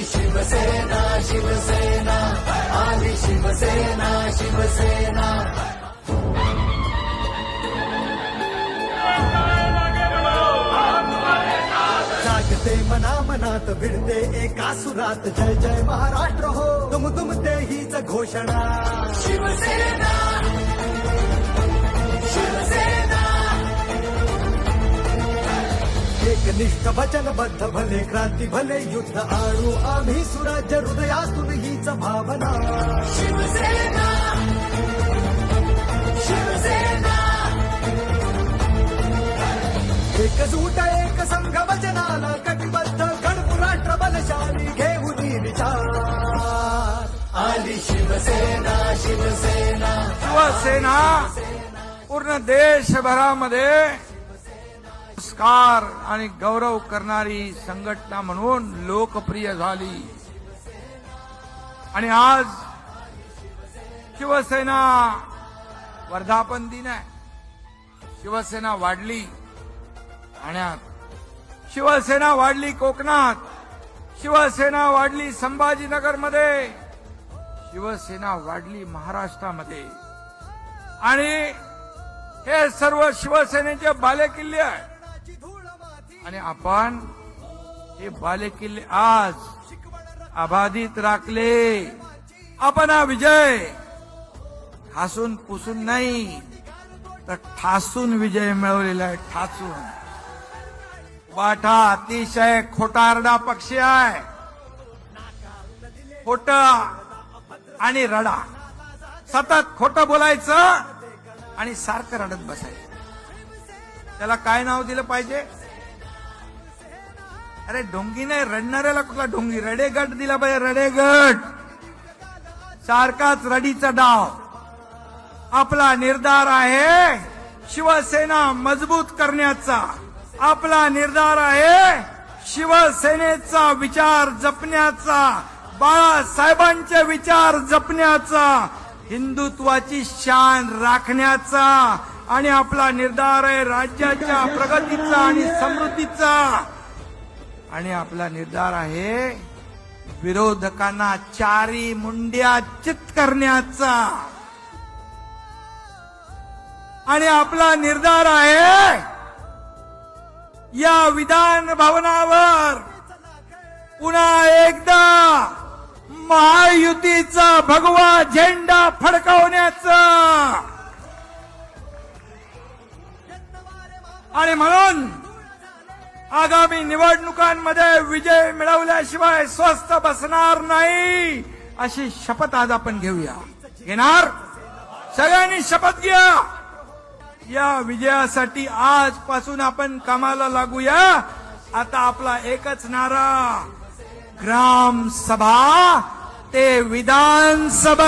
आली शिवसेना शिवसेना आली शिवसेना शिवसेना. जागते मना मनात भिडते एका सुरात. जय जय महाराष्ट्र हो. तुम तुम ते हीच घोषणा. शिवसेना एकनिष्ठ वचनबद्ध भले क्रांती भले युद्ध आणू आम्ही सुराज्य हृदयातून हीच भावना. शिवसेना शिवसेना. एकजूट एक संघ वचनाला कटिबद्ध गणपू राष्ट्र बलशाली घेऊन विचार. आली शिवसेना शिवसेना. शिवसेना पूर्ण देशभरामध्ये पुरस्कार आणि गौरव करणारी संघटना म्हणून लोकप्रिय झाली. आणि आज शिवसेना वर्धापन दिन आहे. शिवसेना वाढली. ठाण्यात शिवसेना वाढली कोकणात. शिवसेना वाढली संभाजीनगरमध्ये. शिवसेना वाढली महाराष्ट्रामध्ये. आणि हे सर्व शिवसेनेचे बालेकिल्ले आहे आणि आपण हे बालेकिल्ले आज अबाधित राखले. आपण हा विजय. ठासून पुसून नाही तर ठासून विजय मिळवलेला आहे ठासून. वाटा अतिशय खोटारडा पक्षी आहे. खोट आणि रडा. सतत खोट बोलायचं आणि सारखं रडत बसायचं. त्याला काय नाव दिलं पाहिजे? अरे ढोंगी नाही रडणाऱ्याला कुठला ढोंगी? रडेगट दिला पाहिजे रडेगट. सारखाच रडीचा डाव. आपला निर्धार आहे शिवसेना मजबूत करण्याचा. आपला निर्धार आहे शिवसेनेचा विचार जपण्याचा. बाळासाहेबांचे विचार जपण्याचा. हिंदुत्वाची शान राखण्याचा. आणि आपला निर्धार आहे राज्याच्या प्रगतीचा आणि समृद्धीचा. आणि आपला निर्धार आहे विरोधकांना चारी मुंड्या चित करण्याचा. आणि आपला निर्धार आहे या विधान भवनावर पुन्हा एकदा महायुतीचा भगवा झेंडा फडकवण्याचा. आणि म्हणून आगामी निवडणुकांमध्ये विजय मिळवल्याशिवाय स्वस्थ बसणार नाही अशी शपथ आज आपण घेऊया. घेणार? सगळ्यांनी शपथ घ्या. या विजयासाठी आजपासून आपण कामाला लागूया. आता आपला एकच नारा ग्राम सभा ते विधानसभा.